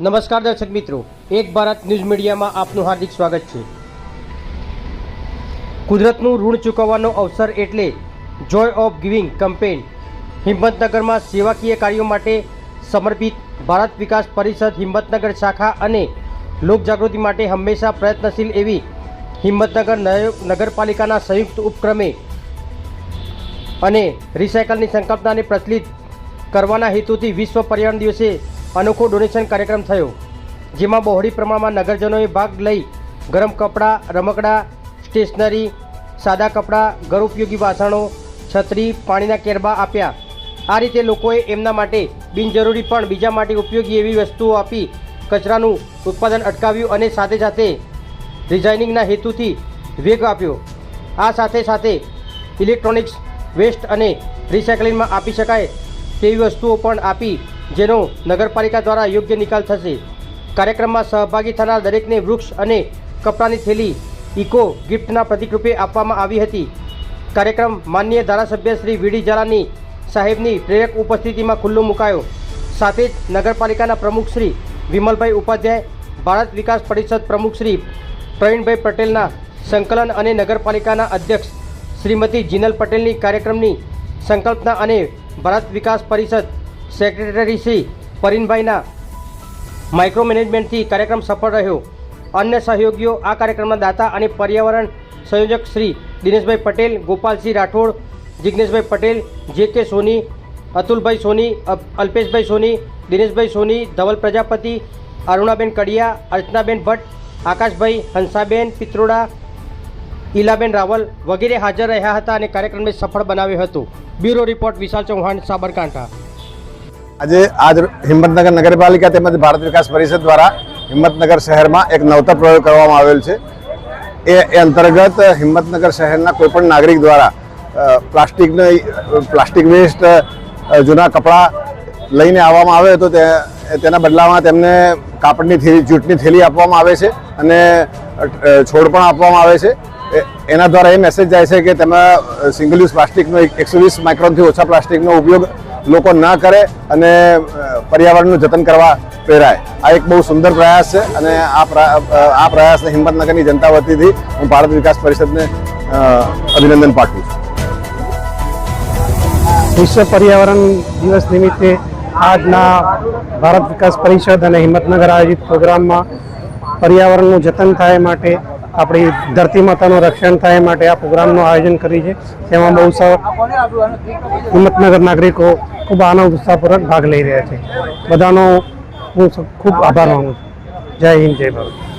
નમસ્કાર દર્શક મિત્રો, એક ભારત ન્યૂઝ મીડિયામાં આપનું હાર્દિક સ્વાગત છે. કુદરતનું ઋણ ચૂકવવાનો અવસર એટલે જોય ઓફ ગિવિંગ કેમ્પેન હિંમતનગરમાં સેવાકીય કાર્યો માટે સમર્પિત ભારત વિકાસ પરિષદ હિંમતનગર શાખા અને લોકજાગૃતિ માટે હંમેશા પ્રયત્નશીલ એવી હિંમતનગર નગરપાલિકાના સંયુક્ત ઉપક્રમે અને રિસાયકલની સંકલ્પનાને પ્રચલિત કરવાના હેતુથી વિશ્વ પર્યાવરણ દિવસે અનોખો ડોનેશન કાર્યક્રમ થયો, જેમાં બહોળી પ્રમાણમાં નગરજનોએ ભાગ લઈ ગરમ કપડાં, રમકડાં સ્ટેશનરી સાદા કપડાં ઘર ઉપયોગી વાસણો, છત્રી, પાણીના કેરબા આપ્યા. આ રીતે લોકોએ એમના માટે બિનજરૂરી પણ બીજા માટે ઉપયોગી એવી વસ્તુઓ આપી કચરાનું ઉત્પાદન અટકાવ્યું અને સાથે સાથે ડિઝાઇનિંગના હેતુથી વેગ આપ્યો. આ સાથે સાથે ઇલેક્ટ્રોનિક્સ વેસ્ટ અને રિસાયકલિંગમાં આપી શકાય તેવી વસ્તુઓ પણ આપી જેનો નગરપાલિકા દ્વારા યોગ્ય નિકાલ થશે. કાર્યક્રમમાં સહભાગી થનાર દરેકને વૃક્ષ અને કપડાની થેલી, ઇકો ગિફ્ટના પ્રતિકરૂપે આપવામાં આવી હતી. કાર્યક્રમ માનનીય ધારાસભ્ય શ્રી વીડી ઝાલાની સાહેબની પ્રેરક ઉપસ્થિતિમાં ખુલ્લો મુકાયો. સાથે જ નગરપાલિકાના પ્રમુખ શ્રી વિમલભાઈ ઉપાધ્યાય, ભારત વિકાસ પરિષદ પ્રમુખ શ્રી પ્રવીણભાઈ પટેલના સંકલન અને નગરપાલિકાના અધ્યક્ષ શ્રીમતી જીનલ પટેલની કાર્યક્રમની સંકલ્પના અને ભારત વિકાસ પરિષદ સેક્રેટરી શ્રી પરીનભાઈના માઇક્રો મેનેજમેન્ટથી કાર્યક્રમ સફળ રહ્યો. અન્ય સહયોગીઓ આ કાર્યક્રમના દાતા અને પર્યાવરણ સંયોજક શ્રી દિનેશભાઈ પટેલ, ગોપાલસિંહ રાઠોડ જિજ્ઞેશભાઈ પટેલ, જે કે સોની, અતુલભાઈ સોની અલ્પેશભાઈ સોની, દિનેશભાઈ સોની, ધવલ પ્રજાપતિ, અરુણાબેન કડિયા, અર્ચનાબેન ભટ્ટ, આકાશભાઈ હંસાબેન, પિત્રોડા, ઈલાબેન રાવલ વગેરે હાજર રહ્યા હતા અને કાર્યક્રમને સફળ બનાવ્યો હતો. Bureau report Vishal Chauhan, Sabarkantha. આજે આજ હિંમતનગર નગરપાલિકા તેમજ ભારત વિકાસ પરિષદ દ્વારા હિંમતનગર શહેરમાં એક નવતર પ્રયોગ કરવામાં આવેલ છે. એ અંતર્ગત હિંમતનગર શહેરના કોઈપણ નાગરિક દ્વારા પ્લાસ્ટિકને પ્લાસ્ટિક વેસ્ટ જૂના કપડાં લઈને આવવામાં આવે તો તે, તેના બદલામાં તેમને કાપડની થેલી, જૂટની થેલી આપવામાં આવે છે અને છોડ પણ આપવામાં આવે છે. એના દ્વારા એ મેસેજ જાય છે કે તેમાં સિંગલ યુઝ પ્લાસ્ટિકનો એકસો વીસ માઇક્રોનથી ઓછા પ્લાસ્ટિકનો ઉપયોગ લોકો ના કરે અને પર્યાવરણનું જતન કરવા પ્રેરાય. આ એક બહુ સુંદર પ્રયાસ છે અને આ આ પ્રયાસને હિંમતનગરની જનતા વતીથી હું ભારત વિકાસ પરિષદને અભિનંદન પાઠવું છું. વિશ્વ પર્યાવરણ દિવસ નિમિત્તે આજના ભારત વિકાસ પરિષદ અને હિંમતનગર આયોજિત પ્રોગ્રામમાં પર્યાવરણનું જતન થાય માટે આપણી ધરતી માતાનું રક્ષણ થાય માટે આ પ્રોગ્રામનું આયોજન કરી છે. તેમાં બહુ હિંમતનગર નાગરિકો ખૂબ આનંદ, ઉત્સાહપૂર્વક ભાગ લઈ રહ્યા છે. બધાનો હું ખૂબ આભાર માનું છું. જય હિન્દ, જય ભારત.